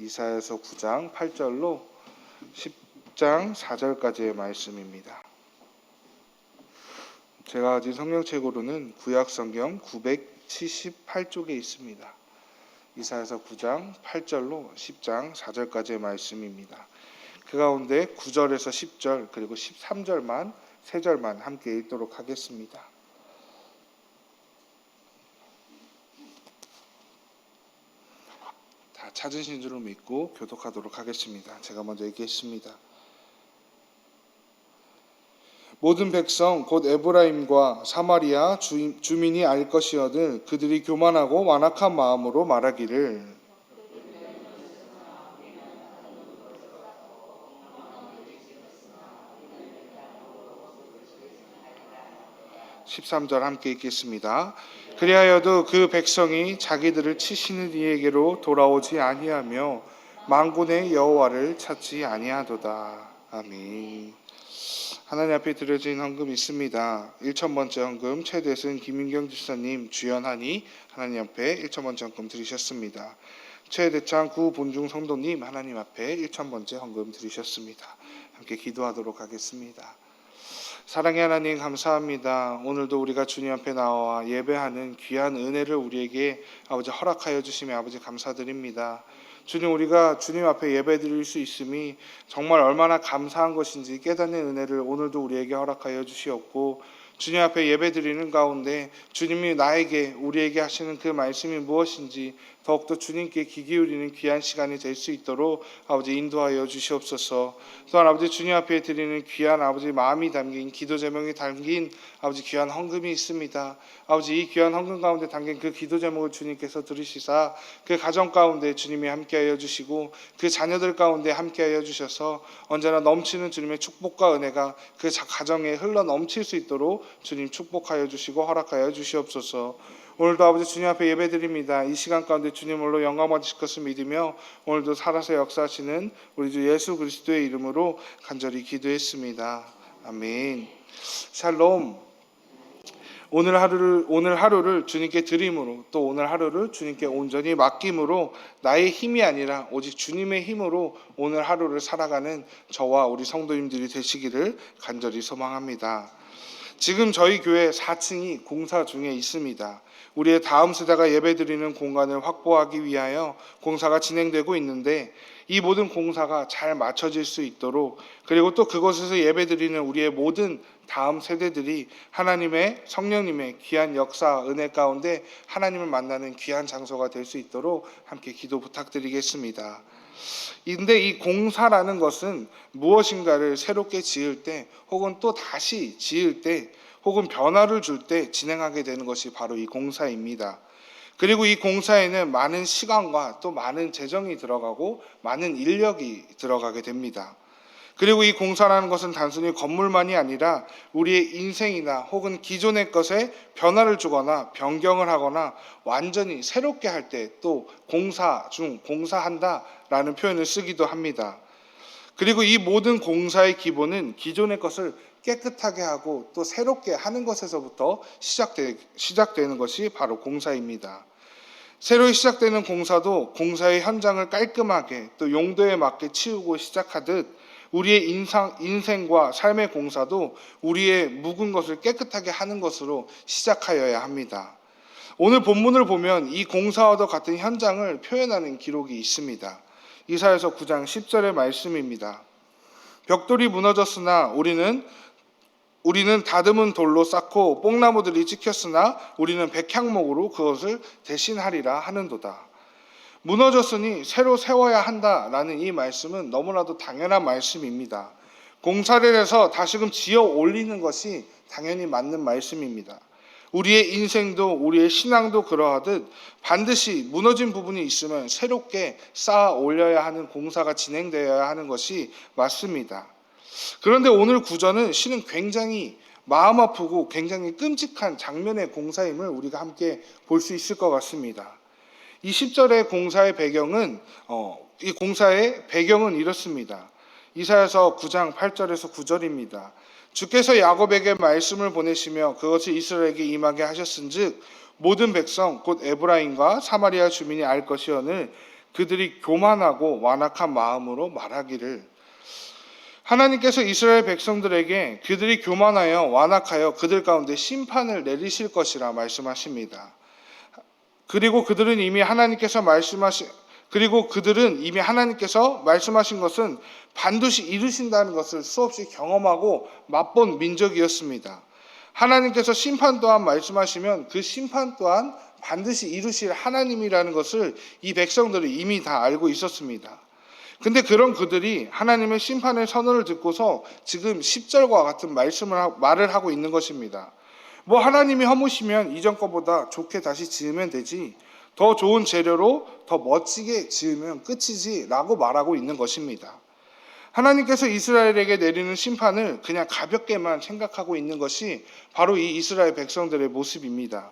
이사야서 9장 8절로 10장 4절까지의 말씀입니다. 제가 가진 성경책으로는 구약 성경 978쪽에 있습니다. 이사야서 9장 8절로 10장 4절까지의 말씀입니다. 그 가운데 9절에서 10절 그리고 13절만 세 절만 함께 읽도록 하겠습니다. 찾으신 줄로 믿고 교독하도록 하겠습니다. 제가 먼저 읽겠습니다. 모든 백성 곧 에브라임과 사마리아 주, 주민이 알 것이어들 그들이 교만하고 완악한 마음으로 말하기를 13절 함께 읽겠습니다. 그리하여도 그 백성이 자기들을 치시는 이에게로 돌아오지 아니하며 망군의 여호와를 찾지 아니하도다. 아멘. 하나님 앞에 드려진 헌금 있습니다. 1천 번째 헌금 최대순 김인경 집사님 주연하니 하나님 앞에 1천 번째 헌금 드리셨습니다. 최대창 구 본중 성도님 하나님 앞에 1천 번째 헌금 드리셨습니다. 함께 기도하도록 하겠습니다. 사랑의 하나님 감사합니다. 오늘도 우리가 주님 앞에 나와 예배하는 귀한 은혜를 우리에게 아버지 허락하여 주시며 아버지 감사드립니다. 주님 우리가 주님 앞에 예배 드릴 수 있음이 정말 얼마나 감사한 것인지 깨닫는 은혜를 오늘도 우리에게 허락하여 주시옵고 주님 앞에 예배 드리는 가운데 주님이 나에게 우리에게 하시는 그 말씀이 무엇인지 더욱더 주님께 귀 기울이는 귀한 시간이 될 수 있도록 아버지 인도하여 주시옵소서. 또한 아버지 주님 앞에 드리는 귀한 아버지 마음이 담긴 기도 제목이 담긴 아버지 귀한 헌금이 있습니다. 아버지 이 귀한 헌금 가운데 담긴 그 기도 제목을 주님께서 들으시사 그 가정 가운데 주님이 함께하여 주시고 그 자녀들 가운데 함께하여 주셔서 언제나 넘치는 주님의 축복과 은혜가 그 자- 가정에 흘러 넘칠 수 있도록 주님 축복하여 주시고 허락하여 주시옵소서. 오늘도 아버지 주님 앞에 예배드립니다. 이 시간 가운데 주님으로 영광 받으실 것을 믿으며 오늘도 살아서 역사하시는 우리 주 예수 그리스도의 이름으로 간절히 기도했습니다. 아멘. 샬롬. 오늘 하루를 오늘 하루를 주님께 드림으로 또 오늘 하루를 주님께 온전히 맡김으로 나의 힘이 아니라 오직 주님의 힘으로 오늘 하루를 살아가는 저와 우리 성도님들이 되시기를 간절히 소망합니다. 지금 저희 교회 4층이 공사 중에 있습니다. 우리의 다음 세대가 예배드리는 공간을 확보하기 위하여 공사가 진행되고 있는데 이 모든 공사가 잘 맞춰질 수 있도록 그리고 또 그곳에서 예배드리는 우리의 모든 다음 세대들이 하나님의 성령님의 귀한 역사 은혜 가운데 하나님을 만나는 귀한 장소가 될 수 있도록 함께 기도 부탁드리겠습니다. 근데 이 공사라는 것은 무엇인가를 새롭게 지을 때 혹은 또 다시 지을 때 혹은 변화를 줄 때 진행하게 되는 것이 바로 이 공사입니다. 그리고 이 공사에는 많은 시간과 또 많은 재정이 들어가고 많은 인력이 들어가게 됩니다. 그리고 이 공사라는 것은 단순히 건물만이 아니라 우리의 인생이나 혹은 기존의 것에 변화를 주거나 변경을 하거나 완전히 새롭게 할 때 또 공사 중 공사한다라는 표현을 쓰기도 합니다. 그리고 이 모든 공사의 기본은 기존의 것을 깨끗하게 하고 또 새롭게 하는 것에서부터 시작되, 시작되는 것이 바로 공사입니다. 새로 시작되는 공사도 공사의 현장을 깔끔하게 또 용도에 맞게 치우고 시작하듯 우리의 인상, 인생과 삶의 공사도 우리의 묵은 것을 깨끗하게 하는 것으로 시작하여야 합니다. 오늘 본문을 보면 이 공사와도 같은 현장을 표현하는 기록이 있습니다. 이사에서 9장 10절의 말씀입니다. 벽돌이 무너졌으나 우리는 우리는 다듬은 돌로 쌓고 뽕나무들이 찍혔으나 우리는 백향목으로 그것을 대신하리라 하는도다. 무너졌으니 새로 세워야 한다라는 이 말씀은 너무나도 당연한 말씀입니다. 공사를 해서 다시금 지어 올리는 것이 당연히 맞는 말씀입니다. 우리의 인생도 우리의 신앙도 그러하듯 반드시 무너진 부분이 있으면 새롭게 쌓아 올려야 하는 공사가 진행되어야 하는 것이 맞습니다. 그런데 오늘 구절은 실은 굉장히 마음 아프고 굉장히 끔찍한 장면의 공사임을 우리가 함께 볼 수 있을 것 같습니다. 이 10절의 공사의 배경은 어, 이 공사의 배경은 이렇습니다. 이사야서 9장 8절에서 9절입니다. 주께서 야곱에게 말씀을 보내시며 그것을 이스라엘에게 임하게 하셨은즉 모든 백성 곧 에브라임과 사마리아 주민이 알 것이오늘 그들이 교만하고 완악한 마음으로 말하기를 하나님께서 이스라엘 백성들에게 그들이 교만하여 완악하여 그들 가운데 심판을 내리실 것이라 말씀하십니다. 그리고 그들은 이미 하나님께서 말씀하신 그리고 그들은 이미 하나님께서 말씀하신 것은 반드시 이루신다는 것을 수없이 경험하고 맛본 민족이었습니다. 하나님께서 심판 또한 말씀하시면 그 심판 또한 반드시 이루실 하나님이라는 것을 이 백성들이 이미 다 알고 있었습니다. 근데 그런 그들이 하나님의 심판의 선언을 듣고서 지금 10절과 같은 말씀을 하- 말을 하고 있는 것입니다. 뭐 하나님이 허무시면 이전 거보다 좋게 다시 지으면 되지. 더 좋은 재료로 더 멋지게 지으면 끝이지라고 말하고 있는 것입니다. 하나님께서 이스라엘에게 내리는 심판을 그냥 가볍게만 생각하고 있는 것이 바로 이 이스라엘 백성들의 모습입니다.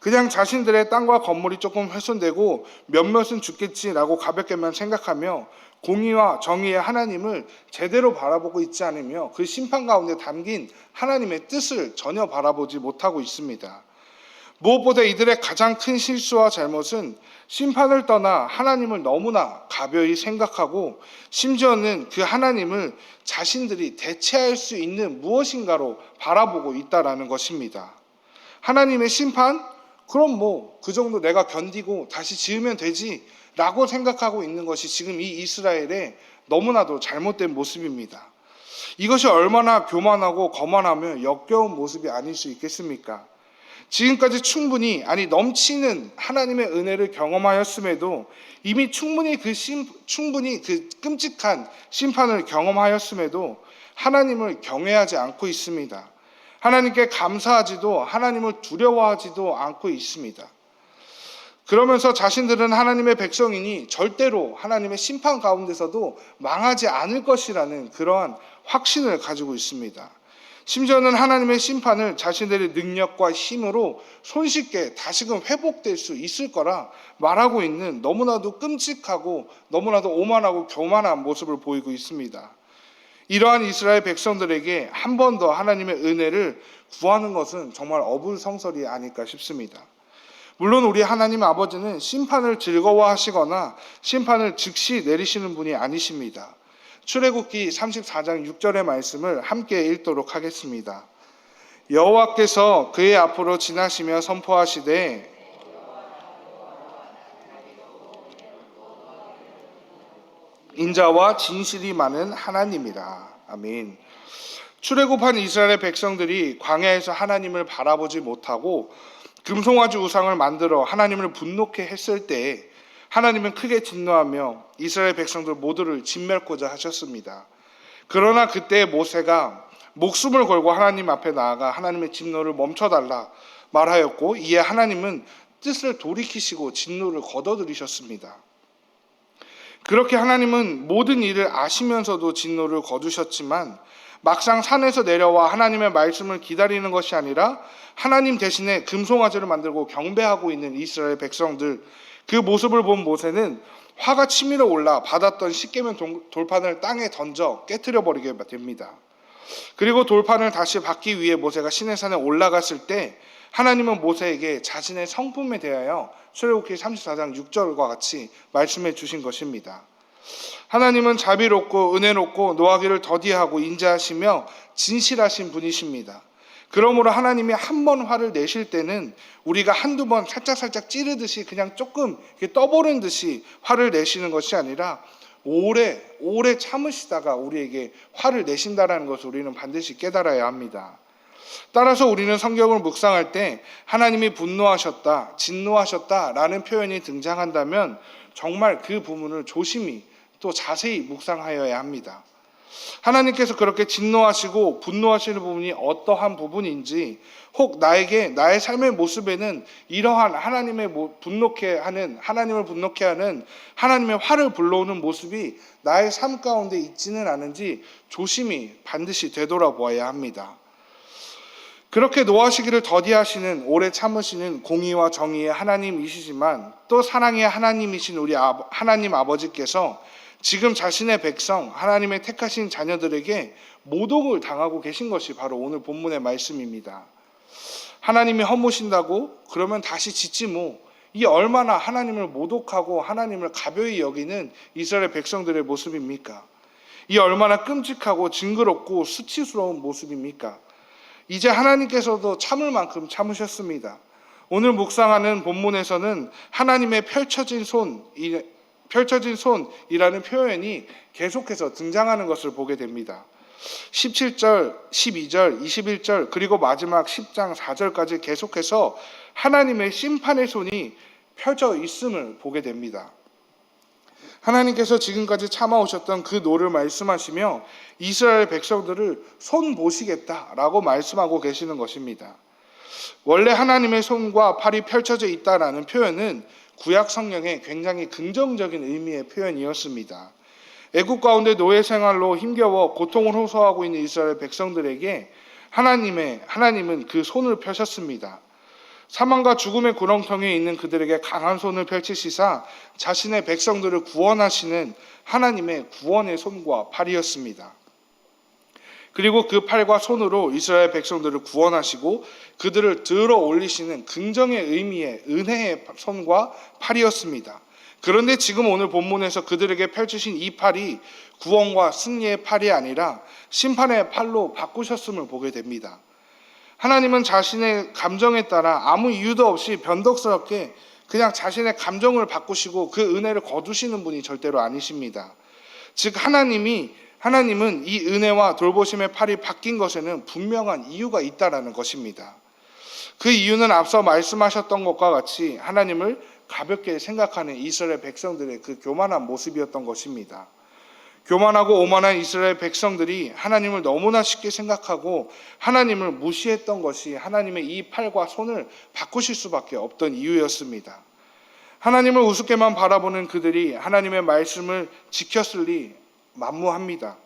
그냥 자신들의 땅과 건물이 조금 훼손되고 몇몇은 죽겠지라고 가볍게만 생각하며 공의와 정의의 하나님을 제대로 바라보고 있지 않으며 그 심판 가운데 담긴 하나님의 뜻을 전혀 바라보지 못하고 있습니다. 무엇보다 이들의 가장 큰 실수와 잘못은 심판을 떠나 하나님을 너무나 가벼이 생각하고 심지어는 그 하나님을 자신들이 대체할 수 있는 무엇인가로 바라보고 있다라는 것입니다. 하나님의 심판? 그럼 뭐 그 정도 내가 견디고 다시 지으면 되지 라고 생각하고 있는 것이 지금 이 이스라엘의 너무나도 잘못된 모습입니다. 이것이 얼마나 교만하고 거만하며 역겨운 모습이 아닐 수 있겠습니까? 지금까지 충분히 아니 넘치는 하나님의 은혜를 경험하였음에도 이미 충분히 그 심, 충분히 그 끔찍한 심판을 경험하였음에도 하나님을 경외하지 않고 있습니다. 하나님께 감사하지도 하나님을 두려워하지도 않고 있습니다. 그러면서 자신들은 하나님의 백성이니 절대로 하나님의 심판 가운데서도 망하지 않을 것이라는 그러한 확신을 가지고 있습니다. 심지어는 하나님의 심판을 자신들의 능력과 힘으로 손쉽게 다시금 회복될 수 있을 거라 말하고 있는 너무나도 끔찍하고 너무나도 오만하고 교만한 모습을 보이고 있습니다. 이러한 이스라엘 백성들에게 한 번 더 하나님의 은혜를 구하는 것은 정말 어불성설이 아닐까 싶습니다. 물론 우리 하나님 아버지는 심판을 즐거워하시거나 심판을 즉시 내리시는 분이 아니십니다. 출애굽기 34장 6절의 말씀을 함께 읽도록 하겠습니다. 여호와께서 그의 앞으로 지나시며 선포하시되 인자와 진실이 많은 하나님이라. 아멘. 출애굽한 이스라엘 백성들이 광야에서 하나님을 바라보지 못하고 금송아지 우상을 만들어 하나님을 분노케 했을 때 하나님은 크게 진노하며 이스라엘 백성들 모두를 진멸코자 하셨습니다. 그러나 그때 모세가 목숨을 걸고 하나님 앞에 나아가 하나님의 진노를 멈춰달라 말하였고 이에 하나님은 뜻을 돌이키시고 진노를 거둬들이셨습니다. 그렇게 하나님은 모든 일을 아시면서도 진노를 거두셨지만 막상 산에서 내려와 하나님의 말씀을 기다리는 것이 아니라 하나님 대신에 금송아지를 만들고 경배하고 있는 이스라엘 백성들 그 모습을 본 모세는 화가 치밀어 올라 받았던 십계명 동- 돌판을 땅에 던져 깨뜨려 버리게 됩니다. 그리고 돌판을 다시 받기 위해 모세가 시내산에 올라갔을 때 하나님은 모세에게 자신의 성품에 대하여 출애굽기 34장 6절과 같이 말씀해 주신 것입니다. 하나님은 자비롭고 은혜롭고 노하기를 더디하고 인자하시며 진실하신 분이십니다. 그러므로 하나님이 한 번 화를 내실 때는 우리가 한두 번 살짝살짝 찌르듯이 그냥 조금 떠보는 듯이 화를 내시는 것이 아니라 오래 오래 참으시다가 우리에게 화를 내신다라는 것을 우리는 반드시 깨달아야 합니다. 따라서 우리는 성경을 묵상할 때 하나님이 분노하셨다, 진노하셨다 라는 표현이 등장한다면 정말 그 부분을 조심히 또 자세히 묵상하여야 합니다. 하나님께서 그렇게 진노하시고 분노하시는 부분이 어떠한 부분인지 혹 나에게 나의 삶의 모습에는 이러한 하나님의 모- 분노케 하는 하나님을 분노케 하는 하나님의 화를 불러오는 모습이 나의 삶 가운데 있지는 않은지 조심히 반드시 되돌아보아야 합니다. 그렇게 노하시기를 더디하시는 오래 참으시는 공의와 정의의 하나님이시지만 또 사랑의 하나님이신 우리 아- 하나님 아버지께서 지금 자신의 백성 하나님의 택하신 자녀들에게 모독을 당하고 계신 것이 바로 오늘 본문의 말씀입니다. 하나님이 허무신다고 그러면 다시 짓지 뭐 이 얼마나 하나님을 모독하고 하나님을 가벼이 여기는 이스라엘 백성들의 모습입니까? 이 얼마나 끔찍하고 징그럽고 수치스러운 모습입니까? 이제 하나님께서도 참을 만큼 참으셨습니다. 오늘 묵상하는 본문에서는 하나님의 펼쳐진 손, 이- 펼쳐진 손이라는 표현이 계속해서 등장하는 것을 보게 됩니다. 17절, 12절, 21절, 그리고 마지막 10장 4절까지 계속해서 하나님의 심판의 손이 펴져 있음을 보게 됩니다. 하나님께서 지금까지 참아오셨던 그 노를 말씀하시며 이스라엘 백성들을 손 보시겠다라고 말씀하고 계시는 것입니다. 원래 하나님의 손과 팔이 펼쳐져 있다라는 표현은 구약 성경의 굉장히 긍정적인 의미의 표현이었습니다. 애국 가운데 노예 생활로 힘겨워 고통을 호소하고 있는 이스라엘 백성들에게 하나님의 하나님은 그 손을 펴셨습니다. 사망과 죽음의 구렁텅이에 있는 그들에게 강한 손을 펼치시사 자신의 백성들을 구원하시는 하나님의 구원의 손과 팔이었습니다. 그리고 그 팔과 손으로 이스라엘 백성들을 구원하시고 그들을 들어 올리시는 긍정의 의미의 은혜의 손과 팔이었습니다. 그런데 지금 오늘 본문에서 그들에게 펼치신 이 팔이 구원과 승리의 팔이 아니라 심판의 팔로 바꾸셨음을 보게 됩니다. 하나님은 자신의 감정에 따라 아무 이유도 없이 변덕스럽게 그냥 자신의 감정을 바꾸시고 그 은혜를 거두시는 분이 절대로 아니십니다. 즉 하나님이 하나님은 이 은혜와 돌보심의 팔이 바뀐 것에는 분명한 이유가 있다라는 것입니다. 그 이유는 앞서 말씀하셨던 것과 같이 하나님을 가볍게 생각하는 이스라엘 백성들의 그 교만한 모습이었던 것입니다. 교만하고 오만한 이스라엘 백성들이 하나님을 너무나 쉽게 생각하고 하나님을 무시했던 것이 하나님의 이 팔과 손을 바꾸실 수밖에 없던 이유였습니다. 하나님을 우습게만 바라보는 그들이 하나님의 말씀을 지켰을 리 만무합니다.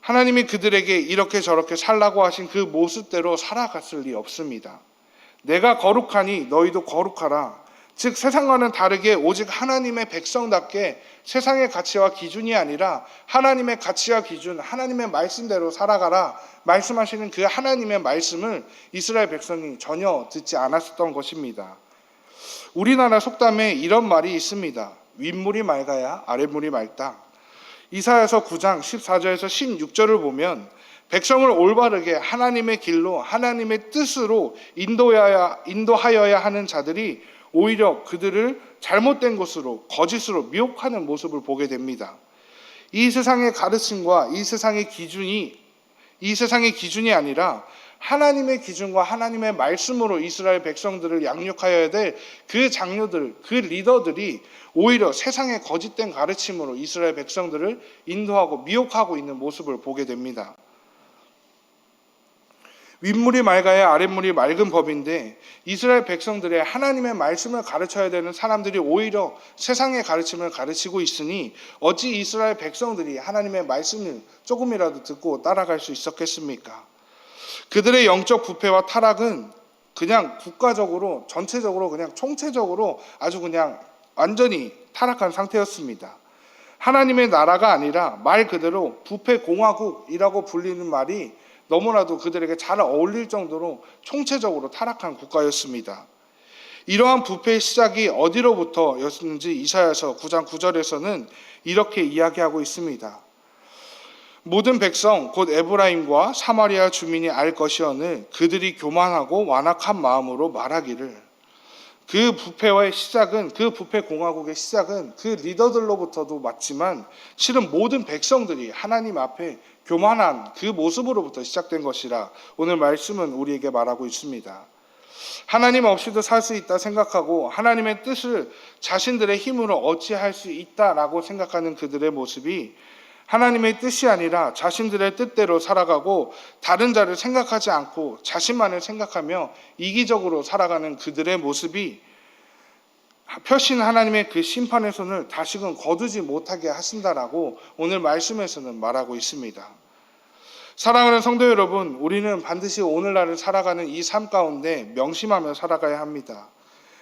하나님이 그들에게 이렇게 저렇게 살라고 하신 그 모습대로 살아갔을 리 없습니다. 내가 거룩하니 너희도 거룩하라. 즉 세상과는 다르게 오직 하나님의 백성답게 세상의 가치와 기준이 아니라 하나님의 가치와 기준, 하나님의 말씀대로 살아가라 말씀하시는 그 하나님의 말씀을 이스라엘 백성이 전혀 듣지 않았었던 것입니다. 우리나라 속담에 이런 말이 있습니다. 윗물이 맑아야 아랫물이 맑다. 이사야서 9장 14절에서 16절을 보면 백성을 올바르게 하나님의 길로 하나님의 뜻으로 인도하여야, 인도하여야 하는 자들이 오히려 그들을 잘못된 것으로 거짓으로 미혹하는 모습을 보게 됩니다. 이 세상의 가르침과 이 세상의 기준이 이 세상의 기준이 아니라 하나님의 기준과 하나님의 말씀으로 이스라엘 백성들을 양육하여야 될 그 장로들, 그 리더들이 오히려 세상의 거짓된 가르침으로 이스라엘 백성들을 인도하고 미혹하고 있는 모습을 보게 됩니다. 윗물이 맑아야 아랫물이 맑은 법인데 이스라엘 백성들의 하나님의 말씀을 가르쳐야 되는 사람들이 오히려 세상의 가르침을 가르치고 있으니 어찌 이스라엘 백성들이 하나님의 말씀을 조금이라도 듣고 따라갈 수 있었겠습니까? 그들의 영적 부패와 타락은 그냥 국가적으로 전체적으로 그냥 총체적으로 아주 그냥 완전히 타락한 상태였습니다. 하나님의 나라가 아니라 말 그대로 부패 공화국이라고 불리는 말이 너무나도 그들에게 잘 어울릴 정도로 총체적으로 타락한 국가였습니다. 이러한 부패의 시작이 어디로부터였는지 이사야서 9장 9절에서는 이렇게 이야기하고 있습니다. 모든 백성 곧 에브라임과 사마리아 주민이 알 것이오늘 그들이 교만하고 완악한 마음으로 말하기를 그 부패와의 시작은 그 부패 공화국의 시작은 그 리더들로부터도 맞지만 실은 모든 백성들이 하나님 앞에 교만한 그 모습으로부터 시작된 것이라 오늘 말씀은 우리에게 말하고 있습니다. 하나님 없이도 살 수 있다 생각하고 하나님의 뜻을 자신들의 힘으로 어찌할 수 있다라고 생각하는 그들의 모습이 하나님의 뜻이 아니라 자신들의 뜻대로 살아가고 다른 자를 생각하지 않고 자신만을 생각하며 이기적으로 살아가는 그들의 모습이 표신 하나님의 그 심판의 손을 다시금 거두지 못하게 하신다라고 오늘 말씀에서는 말하고 있습니다. 사랑하는 성도 여러분, 우리는 반드시 오늘날을 살아가는 이 삶 가운데 명심하며 살아가야 합니다.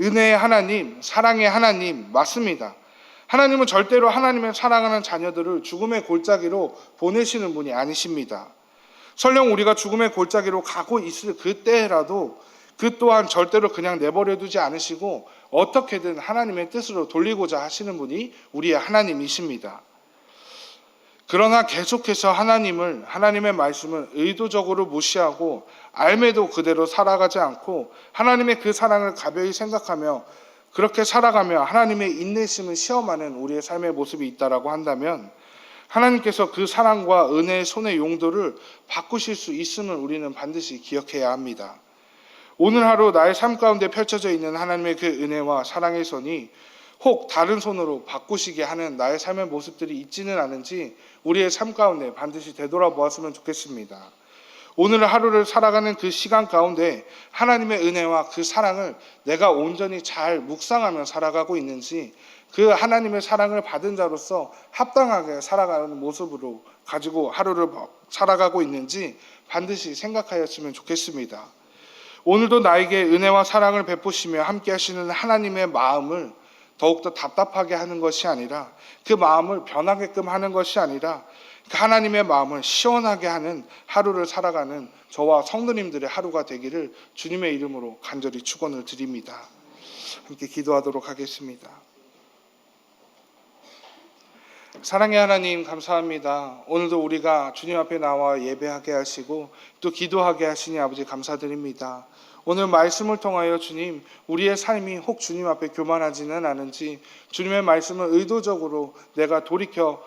은혜의 하나님, 사랑의 하나님, 맞습니다. 하나님은 절대로 하나님의 사랑하는 자녀들을 죽음의 골짜기로 보내시는 분이 아니십니다. 설령 우리가 죽음의 골짜기로 가고 있을 그때라도 그 또한 절대로 그냥 내버려 두지 않으시고 어떻게든 하나님의 뜻으로 돌리고자 하시는 분이 우리의 하나님이십니다. 그러나 계속해서 하나님을 하나님의 말씀을 의도적으로 무시하고 알매도 그대로 살아가지 않고 하나님의 그 사랑을 가벼이 생각하며 그렇게 살아가며 하나님의 인내심을 시험하는 우리의 삶의 모습이 있다라고 한다면 하나님께서 그 사랑과 은혜의 손의 용도를 바꾸실 수 있음을 우리는 반드시 기억해야 합니다. 오늘 하루 나의 삶 가운데 펼쳐져 있는 하나님의 그 은혜와 사랑의 손이 혹 다른 손으로 바꾸시게 하는 나의 삶의 모습들이 있지는 않은지 우리의 삶 가운데 반드시 되돌아보았으면 좋겠습니다. 오늘 하루를 살아가는 그 시간 가운데 하나님의 은혜와 그 사랑을 내가 온전히 잘 묵상하며 살아가고 있는지 그 하나님의 사랑을 받은 자로서 합당하게 살아가는 모습으로 가지고 하루를 살아가고 있는지 반드시 생각하였으면 좋겠습니다. 오늘도 나에게 은혜와 사랑을 베푸시며 함께 하시는 하나님의 마음을 더욱더 답답하게 하는 것이 아니라 그 마음을 변하게끔 하는 것이 아니라 그 하나님의 마음을 시원하게 하는 하루를 살아가는 저와 성도님들의 하루가 되기를 주님의 이름으로 간절히 축원을 드립니다. 함께 기도하도록 하겠습니다. 사랑의 하나님 감사합니다. 오늘도 우리가 주님 앞에 나와 예배하게 하시고 또 기도하게 하시니 아버지 감사드립니다. 오늘 말씀을 통하여 주님 우리의 삶이 혹 주님 앞에 교만하지는 않은지 주님의 말씀을 의도적으로 내가 돌이켜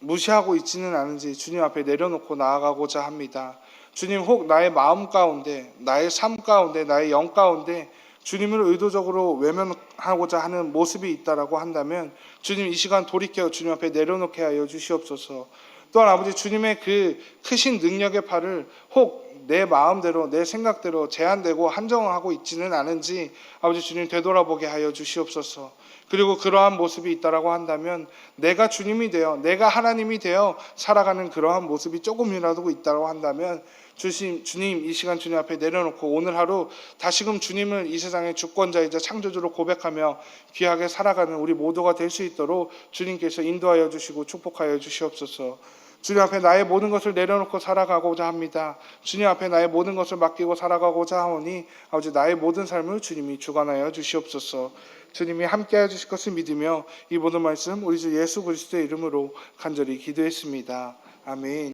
무시하고 있지는 않은지 주님 앞에 내려놓고 나아가고자 합니다. 주님 혹 나의 마음 가운데 나의 삶 가운데 나의 영 가운데 주님을 의도적으로 외면하고자 하는 모습이 있다라고 한다면 주님 이 시간 돌이켜 주님 앞에 내려놓게 하여 주시옵소서. 또한 아버지 주님의 그 크신 능력의 팔을 혹 내 마음대로 내 생각대로 제한되고 한정하고 있지는 않은지 아버지 주님 되돌아보게 하여 주시옵소서. 그리고 그러한 모습이 있다라고 한다면 내가 주님이 되어 내가 하나님이 되어 살아가는 그러한 모습이 조금이라도 있다고 한다면 주님, 주님 이 시간 주님 앞에 내려놓고 오늘 하루 다시금 주님을 이 세상의 주권자이자 창조주로 고백하며 귀하게 살아가는 우리 모두가 될 수 있도록 주님께서 인도하여 주시고 축복하여 주시옵소서. 주님 앞에 나의 모든 것을 내려놓고 살아가고자 합니다. 주님 앞에 나의 모든 것을 맡기고 살아가고자 하오니 아버지 나의 모든 삶을 주님이 주관하여 주시옵소서. 주님이 함께 해 주실 것을 믿으며 이 모든 말씀 우리 주 예수 그리스도의 이름으로 간절히 기도했습니다. 아멘.